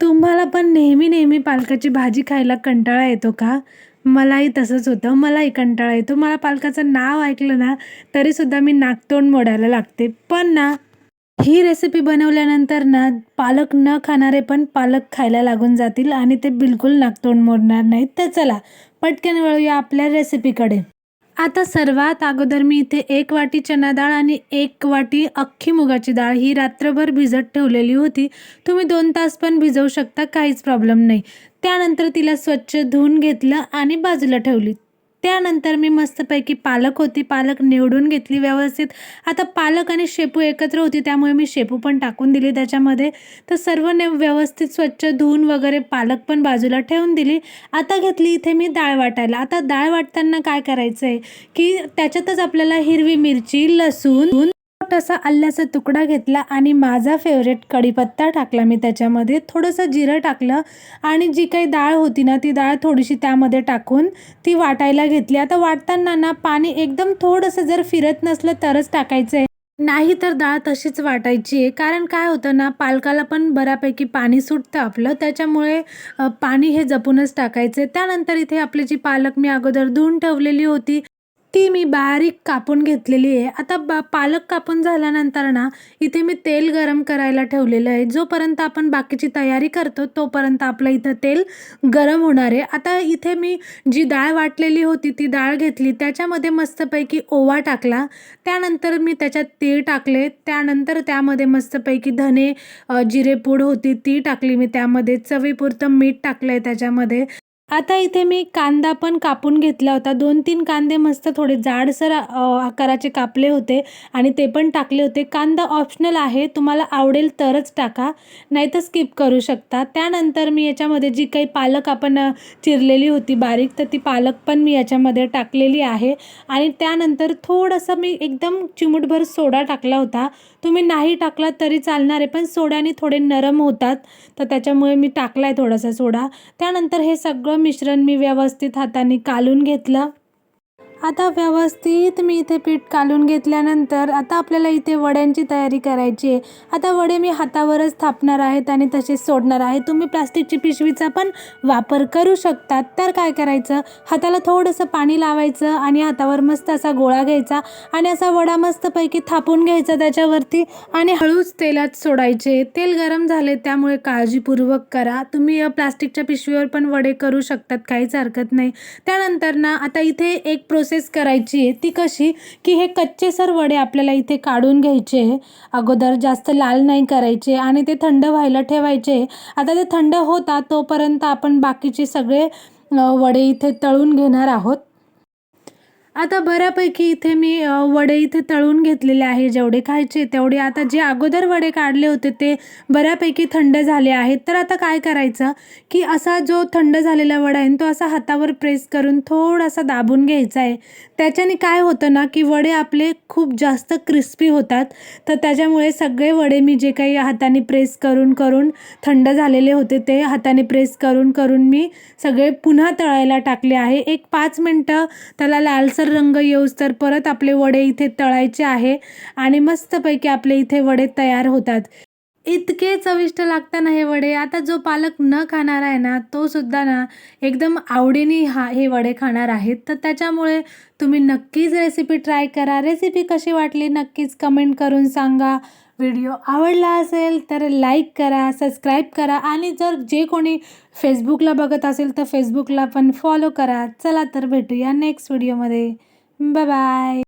तुम्हाला पण नेहमी नेहमी पालकाची भाजी खायला कंटाळा येतो का? मलाही तसंच होतं. मलाही कंटाळा येतो. मला पालकाचं नाव ऐकलं ना तरीसुद्धा मी नाकतोंड मोडायला लागते. पण ना ही रेसिपी बनवल्यानंतर ना पालक न खाणारे पण पालक खायला लागून जातील आणि ते बिलकुल नाकतोंड मोडणार नाहीत. तर चला पटकन वळूया आपल्या रेसिपीकडे आता सर्वात अगोदर मी इथे एक वाटी चना डाळ आणि एक वाटी अख्खी मुगाची डाळ ही रात्रभर भिजत ठेवलेली होती. तुम्ही दोन तास पण भिजवू शकता काहीच प्रॉब्लेम नाही. त्यानंतर तिला स्वच्छ धुवून घेतलं आणि बाजूला ठेवली. त्यानंतर मी मस्तपैकी पालक होती. पालक निवडून घेतली व्यवस्थित. आता पालक आणि शेपू एकत्र होती त्यामुळे मी शेपू पण टाकून दिली त्याच्यामध्ये. तर सर्व ने व्यवस्थित स्वच्छ धुवून वगैरे पालक पण बाजूला ठेवून दिली. आता घेतली इथे मी डाळ वाटायला. आता डाळ वाटताना काय करायचं आहे की त्याच्यातच आपल्याला हिरवी मिरची लसूण छोटासा आल्याचा तुकडा घेतला आणि माझा फेवरेट कढीपत्ता टाकला. मी त्याच्यामध्ये थोडंसं जिरं टाकलं आणि जी काही डाळ होती ना ती डाळ थोडीशी त्यामध्ये टाकून ती वाटायला घेतली. आता वाटताना ना पाणी एकदम थोडंसं जर फिरत नसलं तरच टाकायचं आहे नाही तर डाळ तशीच वाटायची आहे. कारण काय होतं ना पालकाला पण बऱ्यापैकी पाणी सुटतं आपलं. त्याच्यामुळे पाणी हे जपूनच टाकायचं त्यानंतर इथे आपली जी पालक मी अगोदर धुवून ठेवलेली होती ती मी बारीक कापून घेतलेली आहे. आता बा पालक कापून झाल्यानंतर ना इथे मी तेल गरम करायला ठेवलेलं आहे. जोपर्यंत आपण बाकीची तयारी करतो तोपर्यंत आपलं इथं तेल गरम होणार आहे. आता इथे मी जी डाळ वाटलेली होती ती डाळ घेतली. त्याच्यामध्ये मस्तपैकी ओवा टाकला. त्यानंतर मी त्याच्यात तीळ टाकले. त्यानंतर त्यामध्ये मस्तपैकी धने जिरेपूड होती ती टाकली मी. त्यामध्ये चवीपुरतं मीठ टाकलं आहे त्याच्यामध्ये. आता इथे मी कांदा पण कापून घेतला होता. दोन तीन कांदे मस्त थोडे जाडसर आकाराचे कापले होते आणि ते पण टाकले होते. कांदा ऑप्शनल आहे. तुम्हाला आवडेल तरच टाका. नाही तर स्किप करू शकता. त्यानंतर मी याच्यामध्ये जी काही पालक आपण चिरलेली होती बारीक तर ती पालक पण मी याच्यामध्ये टाकलेली आहे. आणि त्यानंतर थोडंसं मी एकदम चिमूटभर सोडा टाकला होता. तुम्ही नाही टाकला तरी चालणार आहे पण सोड्याने थोडे नरम होतात. तर त्याच्यामुळे मी टाकला आहे थोडासा सोडा. त्यानंतर हे सगळं मिश्रण मी व्यवस्थित हाताने कालून घेतलं. आता व्यवस्थित मी इथे पीठ कालून घेतल्यानंतर आता आपल्याला इथे वड्यांची तयारी करायची आहे. आता वडे मी हातावरच थापणार आहेत आणि तसेच सोडणार आहे. तुम्ही प्लास्टिकची पिशवीचा पण वापर करू शकतात. तर काय करायचं? हाताला थोडंसं पाणी लावायचं आणि हातावर मस्त असा गोळा घ्यायचा आणि असा वडा मस्तपैकी थापून घ्यायचा त्याच्यावरती आणि हळूच तेलात सोडायचे. तेल गरम झाले त्यामुळे काळजीपूर्वक करा. तुम्ही प्लास्टिकच्या पिशवीवर पण वडे करू शकतात. काहीच हरकत नाही. त्यानंतर ना आता इथे एक प्रोसेस प्रोसेस करायची आहे ती कशी? की हे कच्चे सर वडे आपल्याला इथे काढून घ्यायचे अगोदर जास्त लाल नाही करायचे आणि ते थंड व्हायला ठेवायचे. आता ते थंड होता तोपर्यंत आपण बाकीचे सगळे वडे इथे तळून घेणार आहोत. आता बऱ्यापैकी इथे मी वडे इथे तळून घेतलेले आहे जेवढे खायचे तेवढे. आता जे अगोदर वडे काढले होते ते बऱ्यापैकी थंड झाले आहेत. तर आता काय करायचं की असा जो थंड झालेला वडा आहे तो असा हातावर प्रेस करून थोडासा दाबून घ्यायचा आहे. त्याच्याने काय होतं ना की वडे आपले खूप जास्त क्रिस्पी होतात. तर त्याच्यामुळे सगळे वडे मी जे काही हाताने प्रेस करून करून थंड झालेले होते ते हाताने प्रेस करून करून मी सगळे पुन्हा तळायला टाकले आहे. एक पाच मिनटं त्याला लालसर रंग येऊस तर परत आपले वडे इथे तळायचे आहे आणि मस्तपैकी आपले इथे वडे तयार होतात. इतके चविष्ट लागतात ना हे वडे. आता जो पालक न खाणार आहे ना तो सुद्धा ना एकदम आवडीने हा हे वडे खाणार आहेत तर त्याच्यामुळे तुम्ही नक्कीच रेसिपी ट्राय करा. रेसिपी कशी वाटली नक्कीच कमेंट करून सांगा. व्हिडिओ आवडला असेल तर लाईक करा सबस्क्राईब करा आणि जर जे कोणी फेसबुकला बघत असेल तर फेसबुकला पण फॉलो करा. चला तर भेटूया नेक्स्ट व्हिडिओमध्ये. Bye bye.